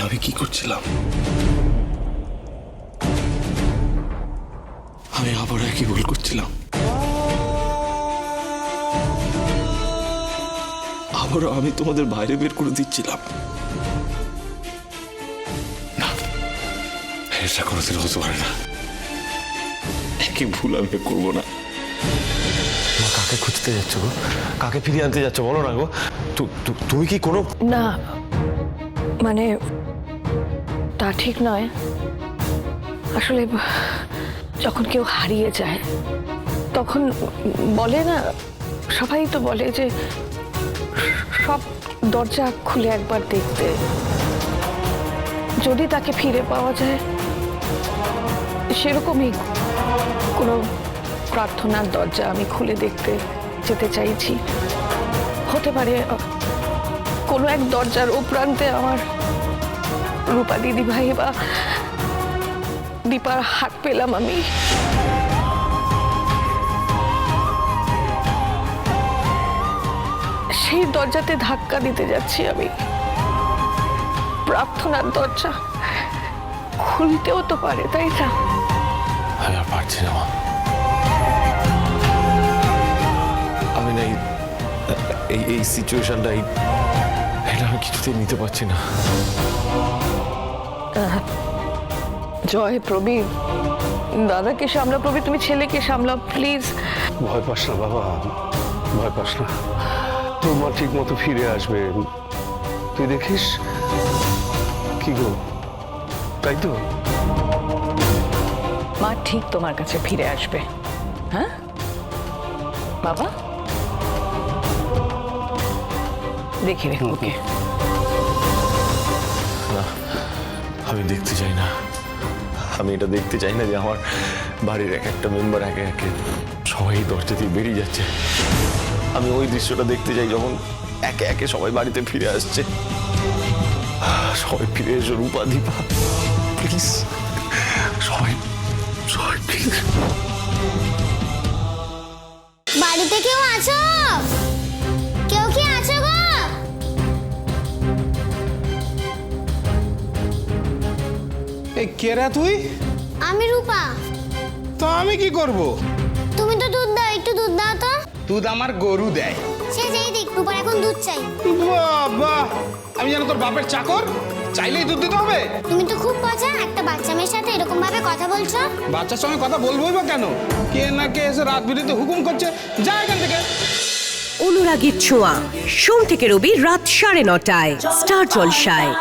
আমি কি করছিলাম? আমি আবার একই ভুল করছিলাম। আবারও আমি তোমাদের বাইরে বের করে দিচ্ছিলাম। হতে পারে না। একই ভুল আমি করব না। কাকে খুঁজতে যাচ্ছ গো? কাকে ফিরিয়ে আনতে যাচ্ছ? বলো না গো। তুমি কি কোনো না মানে তা ঠিক নয়। আসলে যখন কেউ হারিয়ে যায়, তখন বলে না, সবাই তো বলে যে সব দরজা খুলে একবার দেখতে। যদি তাকে ফিরে পাওয়া যায়, সেরকমই কোনো প্রার্থনার দরজা আমি খুলে দেখতে যেতে চাইছি। হতে পারে কোনো এক দরজার ও প্রান্তে আমার রূপা দিদি ভাই বা দীপার হাত পেলাম আমি। সেই দরজাতে ধাক্কা দিতে যাচ্ছি আমি। প্রার্থনার দরজা খুলতেও তো পারে, তাই না? আমি আর পারছি না মা। আমি না এই- এই সিচুয়েশনটা এটা আমি কিছুতেই নিতে পারছি না। জয় প্রবীর। দাদাকে সামলা প্রবীর তুমি ছেলেকে সামলাও প্লিজ ভয় পাস না বাবা। ভয় পাস না। তোর মা ঠিক মতো ফিরে আসবে। তুই দেখিস কি গো? তাই তো? মা ঠিক তোমার কাছে ফিরে আসবে। হ্যাঁ? বাবা? দেখি রেখো ওকে। আমি দেখতে চাই না। আমি এটা দেখতে চাই না যে আমার বাড়ির এক একটা মেম্বার একে একে সবাই দরজা দিয়ে বেরিয়ে যাচ্ছে। আমি ওই দৃশ্যটা দেখতে চাই যখন একে একে সবাই বাড়িতে ফিরে আসছে। সবাই ফিরে এসো রূপা দীপা প্লিজ সবাই সবাই প্লিজ বাড়িতে কেউ আছো? এই কেরা তুই? আমি রূপা। তো আমি কি করব? তুমি তো দুধ দাও একটু দুধ দাও তো। দুধ আমার গরু দেয়। সে যেই দিক রূপার এখন দুধ চাই। বাবা আমি যেন তোর বাপের চাকর? চাইলেই দুধ দিতে হবে। তুমি তো খুব পচা একটা বাচ্চা মেয়ের সাথে এরকম ভাবে কথা বলছো। বাচ্চার সঙ্গে কথা বলবোই বা কেন? কে না কে এসে রাত বিরিতে হুকুম করছে যা এখান থেকে। অনুরাগীর ছোঁয়া সোম থেকে রবি রাত সাড়ে নটায় স্টার জলসায়।